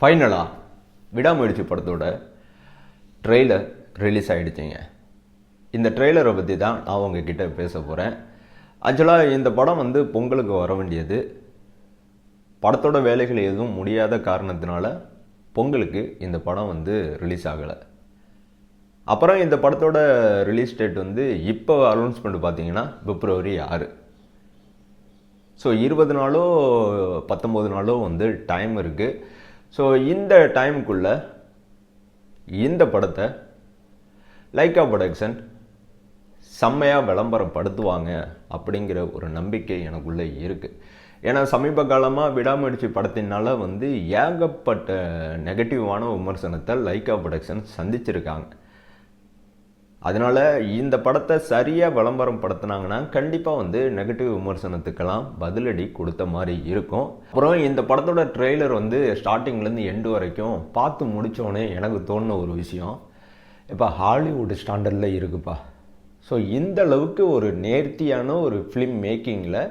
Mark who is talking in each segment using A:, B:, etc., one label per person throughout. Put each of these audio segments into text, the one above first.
A: ஃபைனலாக விடாமுயற்சி படத்தோட ட்ரெய்லர் ரிலீஸ் ஆகிடுச்சிங்க இந்த ட்ரெய்லரை பற்றி தான் நான் உங்ககிட்ட பேச போகிறேன் ஆக்சுவலாக இந்த படம் வந்து பொங்கலுக்கு வர வேண்டியது. படத்தோட வேலைகள் எதுவும் முடியாத காரணத்தினால பொங்கலுக்கு இந்த படம் வந்து ரிலீஸ் ஆகலை. அப்புறம் இந்த படத்தோட ரிலீஸ் டேட் வந்து இப்போ அனௌன்ஸ்மெண்ட் பார்த்தீங்கன்னா பிப்ரவரி ஆறு. ஸோ இருபது நாளோ பத்தொம்போது நாளோ வந்து டைம் இருக்குது ஸோ இந்த டைமுக்குள்ளே இந்த படத்தை லைக்கா ப்ரொடக்ஷன் செம்மையாக விளம்பரப்படுத்துவாங்க அப்படிங்கிற ஒரு நம்பிக்கை எனக்குள்ளே இருக்குது ஏன்னா சமீப காலமாக விடாமுயற்சி படத்தினால வந்து ஏகப்பட்ட நெகட்டிவான விமர்சனத்தை லைக்கா ப்ரொடக்ஷன் சந்திச்சிருக்காங்க. அதனால் இந்த படத்தை சரியாக விளம்பரம் படுத்தினாங்கன்னா கண்டிப்பாக வந்து நெகட்டிவ் விமர்சனத்துக்கெல்லாம் பதிலடி கொடுத்த மாதிரி இருக்கும். அப்புறம் இந்த படத்தோட ட்ரெய்லர் வந்து ஸ்டார்டிங்லேருந்து எண்டு வரைக்கும் பார்த்து முடித்தோடனே எனக்கு தோணுன ஒரு விஷயம். இப்போ ஹாலிவுட் ஸ்டாண்டர்டில் இருக்குப்பா. ஸோ இந்த அளவுக்கு ஒரு நேர்த்தியான ஒரு ஃபிலிம் மேக்கிங்கில்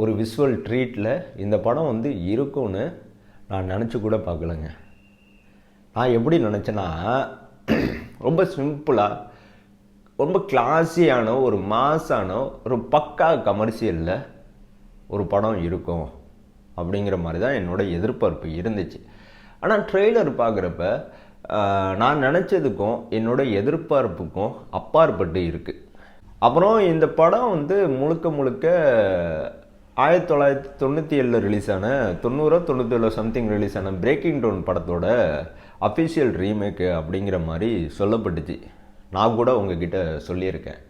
A: ஒரு விஷுவல் ட்ரீட்டில் இந்த படம் வந்து இருக்கும்னு நான் நினச்சி கூட பார்க்கலங்க. நான் எப்படி நினச்சேன்னா ரொம்ப சிம்பிளாக ரொம்ப கிளாஸியான ஒரு மாஸான ஒரு பக்கா கமர்ஷியலில் ஒரு படம் இருக்கும் அப்படிங்கிற மாதிரி தான் என்னோட எதிர்பார்ப்பு இருந்துச்சு. ஆனால் ட்ரெய்லர் பார்க்குறப்ப நான் நினச்சதுக்கும் என்னோட எதிர்பார்ப்புக்கும் அப்பாற்பட்டு இருக்குது அப்புறம் இந்த படம் வந்து முழுக்க முழுக்க ஆயிரத்தி தொள்ளாயிரத்தி தொண்ணூற்றி ஏழில் ரிலீஸ் ஆன தொண்ணூறோ தொண்ணூற்றி சம்திங் ரிலீஸ் ஆன பிரேக்கிங் டவுன் படத்தோட அஃபிஷியல் ரீமேக்கு அப்படிங்கிற மாதிரி சொல்லப்பட்டுச்சு. நான் கூட உங்ககிட்ட சொல்லியிருக்கேன்.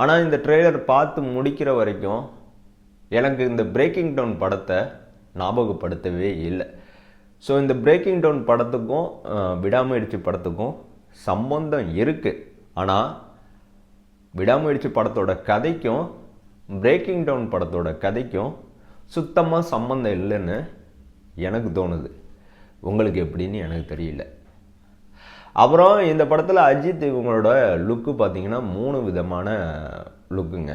A: ஆனால் இந்த ட்ரெய்லர் பார்த்து முடிக்கிற வரைக்கும் எனக்கு இந்த பிரேக்கிங் டவுன் படத்தை ஞாபகப்படுத்தவே இல்லை. ஸோ இந்த பிரேக்கிங் டவுன் படத்துக்கும் விடாமுயற்சி படத்துக்கும் சம்பந்தம் இருக்குது ஆனால் விடாமுயற்சி படத்தோட கதைக்கும் பிரேக்கிங் டவுன் படத்தோட கதைக்கும் சுத்தமாக சம்மந்தம் இல்லைன்னு எனக்கு தோணுது. உங்களுக்கு எப்படின்னு எனக்கு தெரியல. அப்புறம் இந்த படத்தில் அஜித் இவங்களோட லுக்கு பார்த்தீங்கன்னா மூணு விதமான லுக்குங்க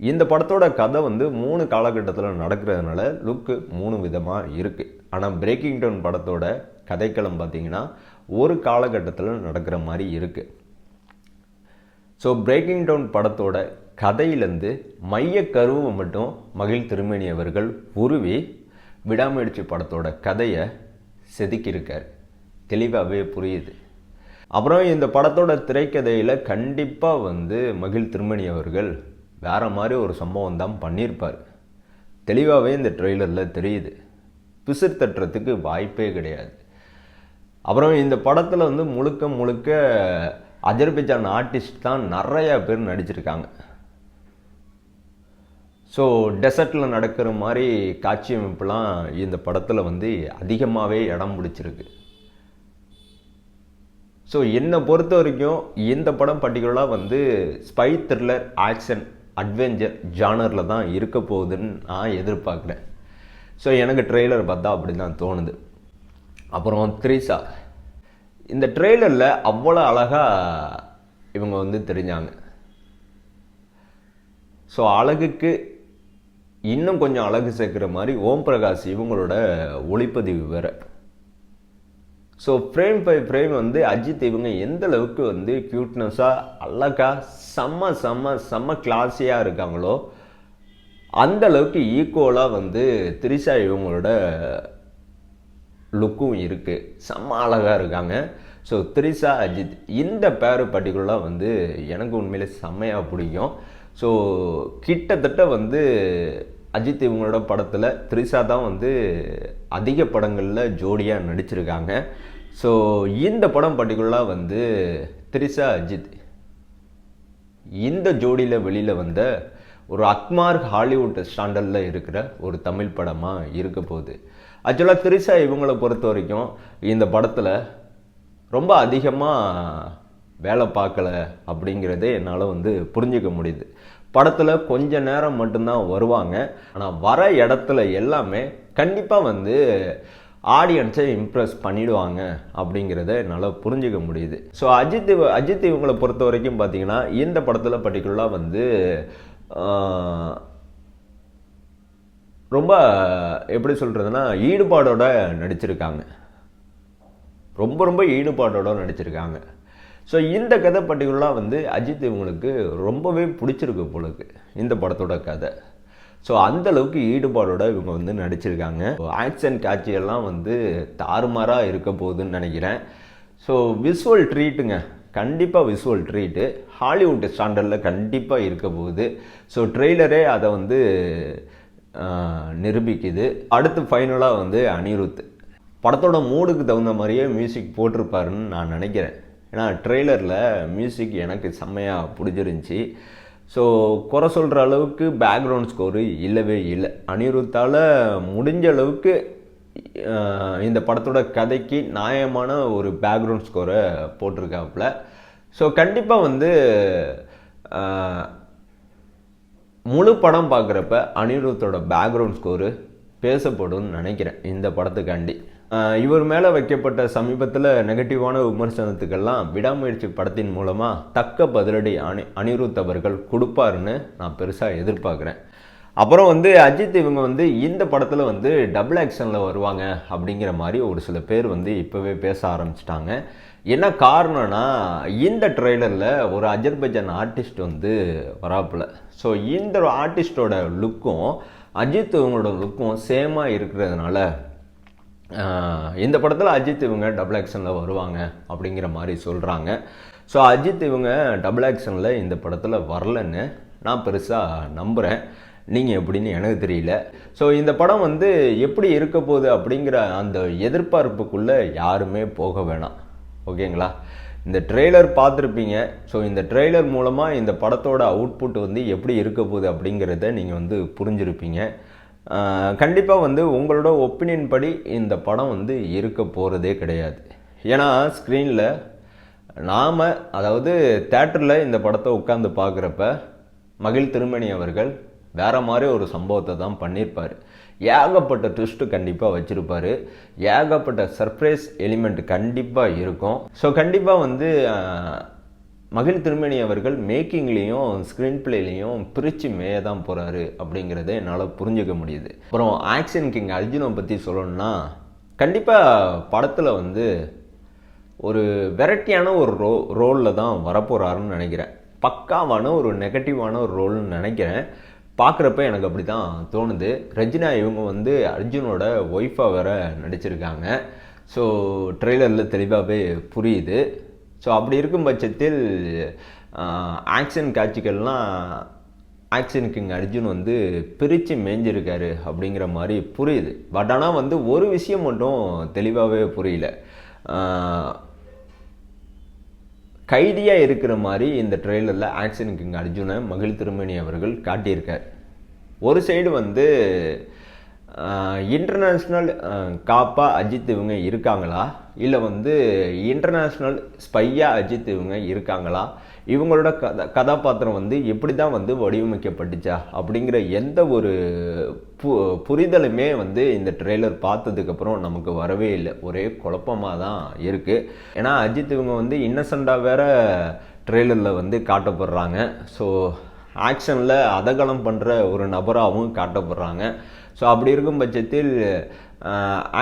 A: இந்த படத்தோட கதை வந்து மூணு காலகட்டத்தில் நடக்கிறதுனால லுக்கு மூணு விதமாக இருக்குது ஆனால் பிரேக்கிங் டவுன் படத்தோட கதைக்களம் பார்த்தீங்கன்னா ஒரு காலகட்டத்தில் நடக்கிற மாதிரி இருக்குது ஸோ பிரேக்கிங் டவுன் படத்தோட கதையிலேருந்து மைய கருவை மட்டும் மகிழ் திருமணி அவர்கள் உருவி விடாமுயற்சி படத்தோட கதையை செதுக்கியிருக்கார். தெளிவாகவே புரியுது. அப்புறம் இந்த படத்தோட திரைக்கதையில் கண்டிப்பாக வந்து மகிழ் திருமணி அவர்கள் வேறு மாதிரி ஒரு சம்பவம் தான் பண்ணியிருப்பார். தெளிவாகவே இந்த ட்ரெய்லரில் தெரியுது. பிசிர் தட்டுறதுக்கு வாய்ப்பே கிடையாது. அப்புறம் இந்த படத்தில் வந்து முழுக்க முழுக்க அஜர்பைஜான் ஆர்டிஸ்ட் தான் நிறையா பேர் நடிச்சிருக்காங்க. ஸோ டெசர்ட்டில் நடக்கிற மாதிரி காட்சி அமைப்புலாம் இந்த படத்தில் வந்து அதிகமாகவே இடம் பிடிச்சிருக்கு. ஸோ என்னை பொறுத்த வரைக்கும் இந்த படம் பர்டிகுலராக வந்து ஸ்பை த்ரில்லர் ஆக்ஷன் அட்வென்ச்சர் ஜானரில் தான் இருக்க போகுதுன்னு நான் எதிர்பார்க்குறேன். ஸோ எனக்கு ட்ரெய்லர் பார்த்தா அப்படி தான் தோணுது. அப்புறம் த்ரீசா இந்த ட்ரெய்லரில் அவ்வளோ அழகாக இவங்க வந்து தெரிஞ்சாங்க. ஸோ அழகுக்கு இன்னும் கொஞ்சம் அழகு சேர்க்குற மாதிரி ஓம் பிரகாஷ் இவங்களோட ஒளிப்பதிவு வேறு. ஸோ ஃப்ரேம் பை ஃப்ரேம் வந்து அஜித் இவங்க எந்த அளவுக்கு வந்து க்யூட்னஸாக அழகாக செம்ம செம்ம செம்ம கிளாஸியாக இருக்காங்களோ அந்த அளவுக்கு ஈக்குவலாக வந்து திரிஷா இவங்களோட லுக்கும் இருக்குது செம்ம அழகாக இருக்காங்க. ஸோ த்ரிஷா அஜித் இந்த பேர் பர்டிகுலராக வந்து எனக்கு உண்மையிலே செம்மையாக பிடிக்கும். ஸோ கிட்டத்தட்ட வந்து அஜித் இவங்களோட படத்தில் த்ரிஷா தான் வந்து அதிக படங்களில் ஜோடியாக நடிச்சிருக்காங்க. ஸோ இந்த படம் பர்டிகுலராக வந்து த்ரிஷா அஜித் இந்த ஜோடியில் வெளியில் வந்த ஒரு அக்மார்க் ஹாலிவுட் ஸ்டாண்டர்டில் இருக்கிற ஒரு தமிழ் படமாக இருக்க போகுது. ஆக்சுவலாக திரிஷா இவங்களை பொறுத்த வரைக்கும் இந்த படத்தில் ரொம்ப அதிகமாக வேலை பார்க்கல அப்படிங்கிறதே என்னால் வந்து புரிஞ்சிக்க முடியுது. படத்தில் கொஞ்ச நேரம் மட்டும்தான் வருவாங்க. ஆனால் வர இடத்துல எல்லாமே கண்டிப்பாக வந்து ஆடியன்ஸை இம்ப்ரெஸ் பண்ணிடுவாங்க அப்படிங்கிறத என்னால் புரிஞ்சிக்க முடியுது. ஸோ அஜித் அஜித் இவங்களை பொறுத்த வரைக்கும் பார்த்தீங்கன்னா இந்த படத்தில் பர்டிகுலராக வந்து ரொம்ப எப்படி சொல்கிறதுனா ஈடுபாடோட நடிச்சிருக்காங்க. ரொம்ப ரொம்ப ஈடுபாடோட நடிச்சிருக்காங்க. ஸோ இந்த கதை பர்டிகுலராக வந்து அஜித் இவங்களுக்கு ரொம்பவே பிடிச்சிருக்கு போலக்கு இந்த படத்தோட கதை. ஸோ அந்த அளவுக்கு ஈடுபாடோட இவங்க வந்து நடிச்சிருக்காங்க. ஆக்ஷன் காட்சியெல்லாம் வந்து தாறுமாறாக இருக்க போகுதுன்னு நினைக்கிறேன். ஸோ விசுவல் ட்ரீட்டுங்க கண்டிப்பாக விசுவல் ட்ரீட்டு ஹாலிவுட் ஸ்டாண்டர்டில் கண்டிப்பாக இருக்க போகுது. ஸோ ட்ரெய்லரே அதை வந்து நிரூபிக்குது. அடுத்து ஃபைனலாக வந்து அனிருத். படத்தோட மூடுக்கு தகுந்த மாதிரியே மியூசிக் போட்டிருப்பாருன்னு நான் நினைக்கிறேன். ஏன்னா ட்ரெய்லரில் மியூசிக் எனக்கு செம்மையாக பிடிச்சிருந்துச்சி. ஸோ குறை சொல்கிற அளவுக்கு பேக்ரவுண்ட் ஸ்கோரு இல்லவே இல்லை. அனிருத்தால் முடிஞ்ச அளவுக்கு இந்த படத்தோட கதைக்கு நியாயமான ஒரு பேக்ரவுண்ட் ஸ்கோரை போட்டிருக்காப்புல. ஸோ கண்டிப்பாக வந்து முழு படம் பார்க்குறப்ப அனிருத்தோட பேக்ரவுண்ட் ஸ்கோரு பேசப்படும்னு நினைக்கிறேன் இந்த படத்துக்காண்டி. இவர் மேலே வைக்கப்பட்ட சமீபத்தில் நெகட்டிவான விமர்சனத்துக்கெல்லாம் விடாமுயற்சி படத்தின் மூலமாக தக்க பதிலடி அனி அனிருத் அவர்கள் கொடுப்பாருன்னு நான் பெருசாக எதிர்பார்க்குறேன். அப்புறம் வந்து அஜித் இவங்க வந்து இந்த படத்தில் வந்து டபுள் ஆக்ஷனில் வருவாங்க அப்படிங்கிற மாதிரி ஒரு சில பேர் வந்து இப்போவே பேச ஆரம்பிச்சிட்டாங்க. என்ன காரணம்னா இந்த ட்ரெய்லரில் ஒரு அஜர்பைஜான் ஆர்டிஸ்ட் வந்து வராப்புல. ஸோ இந்த ஆர்டிஸ்டோட லுக்கும் அஜித் இவங்களோட லுக்கும் சேமாக இருக்கிறதுனால இந்த படத்தில் அஜித் இவங்க டபுள் ஆக்ஷனில் வருவாங்க அப்படிங்கிற மாதிரி சொல்கிறாங்க ஸோ அஜித் இவங்க டபுள் ஆக்ஷனில் இந்த படத்தில் வரலன்னு நான் பெருசாக நம்புகிறேன் நீங்கள் எப்படின்னு எனக்கு தெரியல. ஸோ இந்த படம் வந்து எப்படி இருக்க போகுது அப்படிங்கிற அந்த எதிர்பார்ப்புக்குள்ளே யாருமே போக வேணாம். ஓகேங்களா இந்த ட்ரெய்லர் பார்த்துருப்பீங்க. ஸோ இந்த ட்ரெய்லர் மூலமாக இந்த படத்தோட அவுட்புட் வந்து எப்படி இருக்க போகுது அப்படிங்கிறத நீங்கள் வந்து புரிஞ்சிருப்பீங்க. கண்டிப்பாக வந்து உங்களோட ஒப்பீனியன் படி இந்த படம் வந்து இருக்க போகிறதே கிடையாது. ஏன்னா ஸ்க்ரீனில் நாம் அதாவது தேட்டரில் இந்த படத்தை உட்காந்து பார்க்குறப்ப மகிழ் திருமணி அவர்கள் வேற மாதிரி ஒரு சம்பவத்தை தான் பண்ணியிருப்பார். ஏகப்பட்ட ட்விஸ்ட்டு கண்டிப்பாக வச்சுருப்பார். ஏகப்பட்ட சர்ப்ரைஸ் எலிமெண்ட் கண்டிப்பாக இருக்கும். ஸோ கண்டிப்பாக வந்து மகிழ் திருமணி அவர்கள் மேக்கிங்லேயும் ஸ்க்ரீன் பிளேலையும் பிரித்து மேய தான் போகிறாரு அப்படிங்கிறத என்னால் புரிஞ்சுக்க முடியுது. அப்புறம் ஆக்ஷன் கிங் அர்ஜுனை பற்றி சொல்லணும்னா கண்டிப்பாக படத்தில் வந்து ஒரு வெரைட்டியான ஒரு ரோ ரோலில் தான் வரப்போகிறாருன்னு நினைக்கிறேன். பக்காவான ஒரு நெகட்டிவான ஒரு ரோல்னு நினைக்கிறேன். பார்க்குறப்ப எனக்கு அப்படி தான் தோணுது. ரஜினா இவங்க வந்து அர்ஜுனோட ஒய்ஃபாக வேற நடிச்சிருக்காங்க. ஸோ ட்ரெய்லரில் தெளிவாகவே புரியுது. ஸோ அப்படி இருக்கும் பட்சத்தில் ஆக்ஷன் காட்சிகள்லாம் ஆக்ஷன் கிங் அர்ஜுன் வந்து பிரித்து மேய்ஞ்சிருக்காரு அப்படிங்கிற மாதிரி புரியுது. பட் ஆனால் வந்து ஒரு விஷயம் மட்டும் தெளிவாகவே புரியல. கைதியாக இருக்கிற மாதிரி இந்த ட்ரெய்லரில் ஆக்ஷன் கிங் அர்ஜுனை மகிழ் திருமணி அவர்கள் காட்டியிருக்கார். ஒரு சைடு வந்து இன்டர்நேஷ்னல் காப்பா அஜித் இவங்க இருக்காங்களா? இல்லை வந்து இன்டர்நேஷ்னல் ஸ்பையா அஜித் இவங்க இருக்காங்களா? இவங்களோட கதை கதாபாத்திரம் வந்து எப்படி தான் வந்து வடிவமைக்கப்பட்டுச்சா? அப்படிங்கிற எந்த ஒரு பு புரிதலுமே வந்து இந்த ட்ரெய்லர் பார்த்ததுக்கப்புறம் நமக்கு வரவே இல்லை. ஒரே குழப்பமாக தான் இருக்குது ஏன்னா அஜித் இவங்க வந்து இன்னசெண்டாக வேற ட்ரெய்லரில் வந்து காட்டப்படுறாங்க. ஸோ ஆக்ஷனில் அதகலம் பண்ணுற ஒரு நபராகவும் காட்டப்படுறாங்க. ஸோ அப்படி இருக்கும் பட்சத்தில்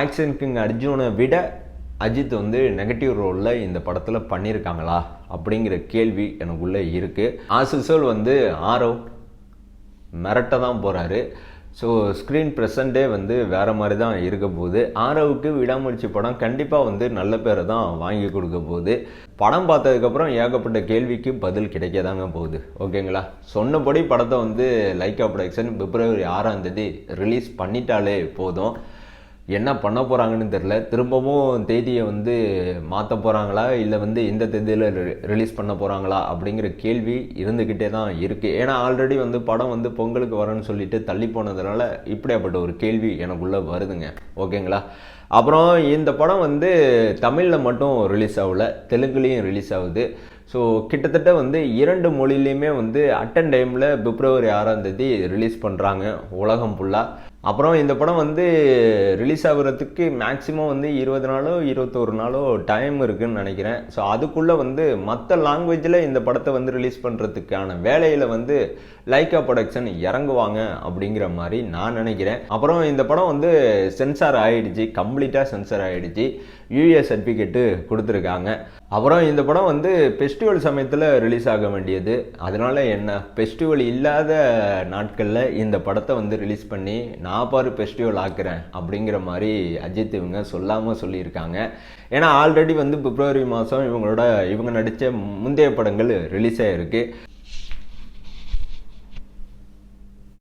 A: ஆக்ஷன் கிங் அர்ஜுனை விட அஜித் வந்து நெகட்டிவ் ரோலில் இந்த படத்தில் பண்ணியிருக்காங்களா அப்படிங்கிற கேள்வி எனக்குள்ளே இருக்குது ஆசிசோல் வந்து ஆரவ் மிரட்ட தான் போகிறாரு ஸோ ஸ்க்ரீன் ப்ரெசண்ட்டே வந்து வேறு மாதிரி தான் இருக்க போகுது. ஆரவுக்கு விடாமுயற்சி படம் கண்டிப்பாக வந்து நல்ல பேரை தான் வாங்கி கொடுக்க போகுது. படம் பார்த்ததுக்கப்புறம் ஏகப்பட்ட கேள்விக்கு பதில் கிடைக்க தாங்க போகுது. ஓகேங்களா? சொன்னபடி படத்தை வந்து லைக்கா ப்ரொடக்ஷன் பிப்ரவரி ஆறாம் தேதி ரிலீஸ் பண்ணிட்டாலே போதும். என்ன பண்ண போகிறாங்கன்னு தெரில திரும்பவும் தேதியை வந்து மாற்ற போகிறாங்களா இல்லை வந்து இந்த தேதியில் ரிலீஸ் பண்ண போகிறாங்களா அப்படிங்கிற கேள்வி இருந்துக்கிட்டே தான் இருக்குது ஏன்னா ஆல்ரெடி வந்து படம் வந்து பொங்கலுக்கு வரேன்னு சொல்லிட்டு தள்ளி போனதுனால இப்படியாப்பட்ட ஒரு கேள்வி எனக்குள்ளே வருதுங்க. ஓகேங்களா? அப்புறம் இந்த படம் வந்து தமிழில் மட்டும் ரிலீஸ் ஆகல. தெலுங்குலேயும் ரிலீஸ் ஆகுது. ஸோ கிட்டத்தட்ட வந்து இரண்டு மொழிலையுமே வந்து அட்டன் டைமில் பிப்ரவரி ஆறாம் தேதி ரிலீஸ் பண்ணுறாங்க உலகம் ஃபுல்லாக அப்புறம் இந்த படம் வந்து ரிலீஸ் ஆகுறதுக்கு மேக்ஸிமம் வந்து இருபது நாளோ இருபத்தோரு நாளோ டைம் இருக்குன்னு நினைக்கிறேன். ஸோ அதுக்குள்ளே வந்து மற்ற லாங்குவேஜில் இந்த படத்தை வந்து ரிலீஸ் பண்ணுறதுக்கான வேலையில் வந்து லைக்கா ப்ரொடக்ஷன் இறங்குவாங்க அப்படிங்கிற மாதிரி நான் நினைக்கிறேன். அப்புறம் இந்த படம் வந்து சென்சார் ஆகிடுச்சு கம்ப்ளீட்டாக சென்சார் ஆகிடுச்சு யூஏ சர்டிஃபிகேட்டு கொடுத்துருக்காங்க. அப்புறம் இந்த படம் வந்து ஃபெஸ்டிவல் சமயத்தில் ரிலீஸ் ஆக வேண்டியது. அதனால் என்ன? ஃபெஸ்டிவல் இல்லாத நாட்களில் இந்த படத்தை வந்து ரிலீஸ் பண்ணி நான் பாரு ஃபெஸ்டிவல் ஆக்குறேன் அப்படிங்கிற மாதிரி அஜித் இவங்க சொல்லாமல் சொல்லியிருக்காங்க. ஏன்னா ஆல்ரெடி வந்து பிப்ரவரி மாதம் இவங்களோட இவங்க நடித்த முந்தைய படங்கள் ரிலீஸ் ஆகிருக்கு